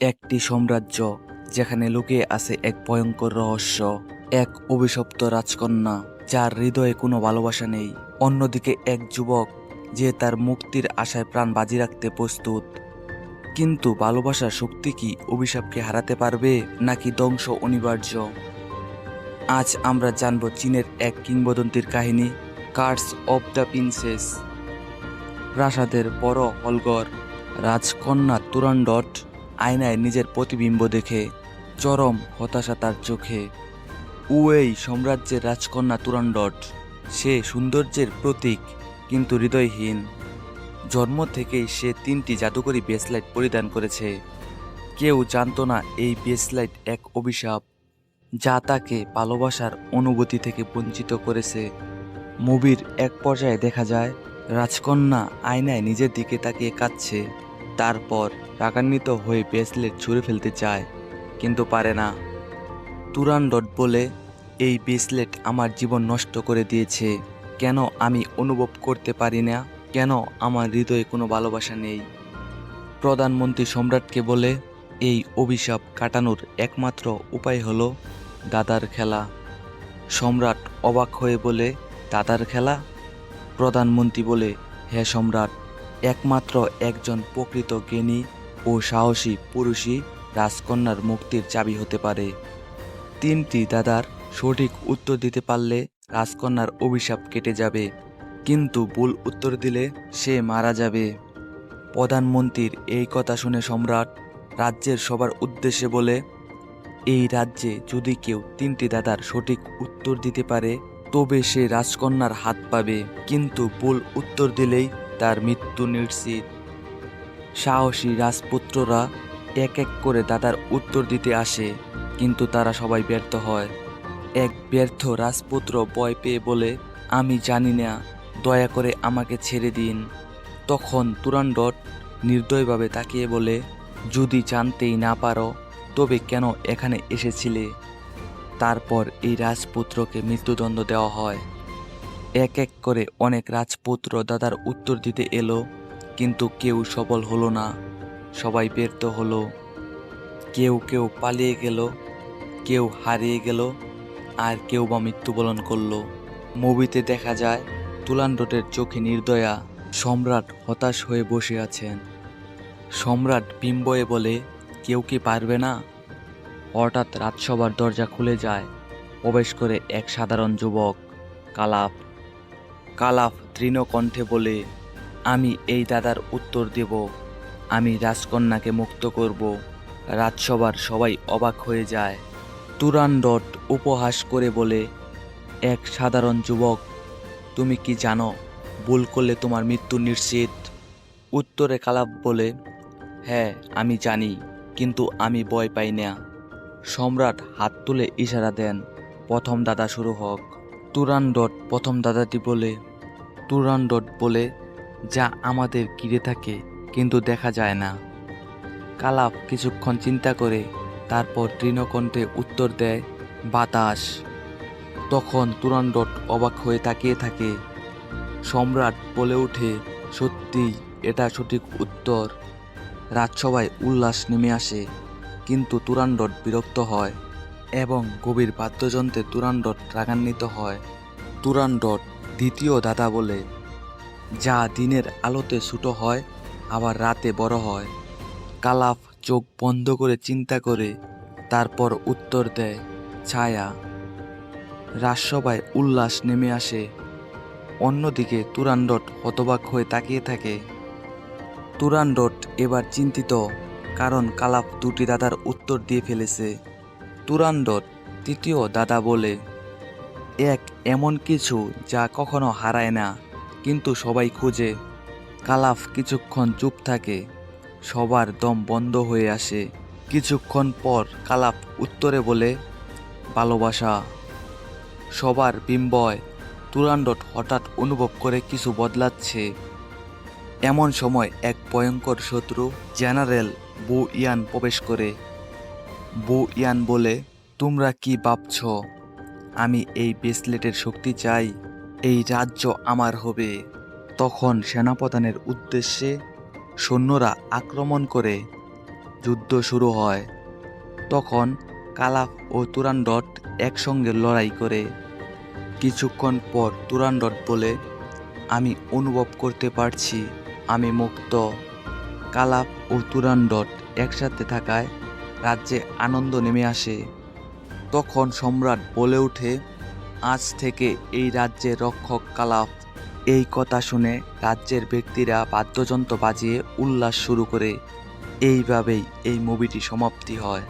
একটি সাম্রাজ্য যেখানে লুকিয়ে আছে এক ভয়ঙ্কর রহস্য, এক অভিশপ্ত রাজকন্যা যার হৃদয়ে কোনো ভালোবাসা নেই। অন্যদিকে এক যুবক যে তার মুক্তির আশায় প্রাণ বাজি রাখতে প্রস্তুত। কিন্তু ভালোবাসার শক্তি কি অভিশাপকে হারাতে পারবে নাকি ধ্বংস অনিবার্য? আজ আমরা জানব চীনের এক কিংবদন্তির কাহিনী, কার্স অব দ্য প্রিন্সেস। প্রাসাদের বড় হলঘর, রাজকন্যা তুরান্ডট আয়নায় নিজের প্রতিবিম্ব দেখে চরম হতাশা তার চোখে। উয়েই সাম্রাজ্যের রাজকন্যা তুরান্ডট সে সৌন্দর্যের প্রতীক, কিন্তু হৃদয়হীন। জন্ম থেকেই সে তিনটি জাদুকরী বেসলাইট পরিধান করেছে। কেউ জানতো না এই বেসলাইট এক অভিশাপ, যা তাকে ভালোবাসার অনুভূতি থেকে বঞ্চিত করেছে। মুভির এক পর্যায়ে দেখা যায়, রাজকন্যা আয়নায় নিজের দিকে তাকিয়ে কাঁদছে। তারপর রাগান্বিত হয়ে ব্রেসলেট ছুঁড়ে ফেলতে চায়, কিন্তু পারে না। তুরান ডট বলে, এই ব্রেসলেট আমার জীবন নষ্ট করে দিয়েছে। কেন আমি অনুভব করতে পারি না? কেন আমার হৃদয়ে কোনো ভালোবাসা নেই? প্রধানমন্ত্রী সম্রাটকে বলে, এই অভিশাপ কাটানোর একমাত্র উপায় হলো দাদার খেলা। সম্রাট অবাক হয়ে বলে, দাদার খেলা? প্রধানমন্ত্রী বলে হ্যাঁ সম্রাট। একমাত্র একজন প্রকৃত জ্ঞানী ও সাহসী পুরুষই রাজকন্যার মুক্তির চাবি হতে পারে। তিনটি দাদার সঠিক উত্তর দিতে পারলে রাজকন্যার অভিশাপ কেটে যাবে, কিন্তু ভুল উত্তর দিলে সে মারা যাবে। প্রধানমন্ত্রীর এই কথা শুনে সম্রাট রাজ্যের সবার উদ্দেশ্যে বলে, এই রাজ্যে যদি কেউ তিনটি দাদার সঠিক উত্তর দিতে পারে, তবে সে রাজকন্যার হাত পাবে। কিন্তু ভুল উত্তর দিলেই তার মৃত্যু নিশ্চিত। সাহসী রাজপুত্ররা এক এক করে দাদার উত্তর দিতে আসে, কিন্তু তারা সবাই ব্যর্থ হয়। এক ব্যর্থ রাজপুত্র ভয় পেয়ে বলে, আমি জানি না, দয়া করে আমাকে ছেড়ে দিন। তখন তুরান্ডট নির্দয়ভাবে তাকিয়ে বলে, যদি জানতেই না পারো, তবে কেন এখানে এসেছিলে? তারপর এই রাজপুত্রকে মৃত্যুদণ্ড দেওয়া হয়। এক এক করে অনেক রাজপুত্র দাদার উত্তর দিতে এলো, কিন্তু কেউ সফল হলো না, সবাই ব্যর্থ হলো। কেউ কেউ পালিয়ে গেল, কেউ হারিয়ে গেল, আর কেউ বা মৃত্যুবরণ করল। মুভিতে দেখা যায় তুলান্ডটের চোখে নির্দয়া সম্রাট হতাশ হয়ে বসে আছেন। সম্রাট বিম্বয়ে বলে, কেউ কি পারবে না? হঠাৎ রাজসভার দরজা খুলে যায়, প্রবেশ করে এক সাধারণ যুবক, কালাপ। কালাপ তৃণকণ্ঠে বলে, আমি এই দাদার উত্তর দেব। আমি রাজকন্যাকে মুক্ত করব। রাজসভার সবাই অবাক হয়ে যায়। তুরান্ডট উপহাস করে বলে, এক সাধারণ যুবক, তুমি কি জানো, ভুল করলে তোমার মৃত্যু নিশ্চিত? উত্তরে কালাপ বলে হ্যাঁ আমি জানি, কিন্তু আমি ভয় পাই না। সম্রাট হাত তুলে ইশারা দেন, প্রথম দাদা শুরু হোক। তুরান্ডট প্রথম দাদাটি বলে তুরান্ডট বলে যা আমাদের ঘিরে থাকে কিন্তু দেখা যায় না। কালাপ কিছুক্ষণ চিন্তা করে তারপর তৃণকণ্ঠে উত্তর দেয়, বাতাস। তখন তুরান্ডট অবাক হয়ে তাকিয়ে থাকে। সম্রাট বলে ওঠে, সত্যি, এটা সঠিক উত্তর। রাজসভায় উল্লাস নেমে আসে, কিন্তু তুরান্ডট বিরক্ত হয় এবং গভীর বাদ্যযন্ত্রে তুরান্ডট রাগান্বিত হয়। তুরান্ডট দ্বিতীয় দাদা বলে, যা দিনের আলোতে ছোট হয়, আবার রাতে বড় হয়। কালাফ চোখ বন্ধ করে চিন্তা করে, তারপর উত্তর দেয়, ছায়া। রাজসভায় উল্লাস নেমে আসে। অন্যদিকে তুরান্ডট হতবাক হয়ে তাকিয়ে থাকে। তুরান্ডট এবার চিন্তিত, কারণ কালাপ দুটি দাদার উত্তর দিয়ে ফেলেছে। তুরান্ডট তৃতীয় দাদা বলে এক এমন কিছু যা কখনো হারায় না, কিন্তু সবাই খুঁজে। কালাফ কিছুক্ষণ চুপ থাকে, সবার দম বন্ধ হয়ে আসে। কিছুক্ষণ পর কালাপ উত্তরে বলে, ভালোবাসা। সবার বিম্বয় তুরান্ডট হঠাৎ অনুভব করে কিছু বদলাচ্ছে। এমন সময় এক ভয়ঙ্কর শত্রু, জেনারেল বু ইয়ান প্রবেশ করে। বু ইয়ান বলে, তোমরা কি ভাবছ? আমি এই ব্রেসলেটের শক্তি চাই, এই রাজ্য আমার হবে। তখন সেনাপ্রধানের উদ্দেশ্যে সৈন্যরা আক্রমণ করে যুদ্ধ শুরু হয়। তখন কালাফ ও তুরান্ডট একসঙ্গে লড়াই করে। কিছুক্ষণ পর তুরান্ডট বলে, আমি অনুভব করতে পারছি, আমি মুক্ত। কালাপ ও তুরান্ডট একসাথে থাকায় রাজ্যে আনন্দ নেমে আসে। তখন সম্রাট বলে ওঠে, আজ থেকে এই রাজ্যের রক্ষক কালাপ এই কথা শুনে রাজ্যের ব্যক্তিরা বাদ্যযন্ত্র বাজিয়ে উল্লাস শুরু করে। এইভাবেই এই মুভিটি সমাপ্তি হয়।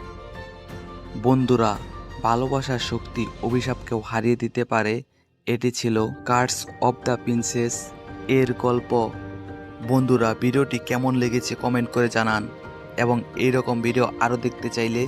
বন্ধুরা, ভালোবাসার শক্তি অভিশাপকেও হারিয়ে দিতে পারে। এটি ছিল কার্স অব দ্য প্রিন্সেস এর গল্প। বন্ধুরা, ভিডিওটি কেমন লেগেছে কমেন্ট করে জানান। এবং এইরকম ভিডিও আরও দেখতে চাইলে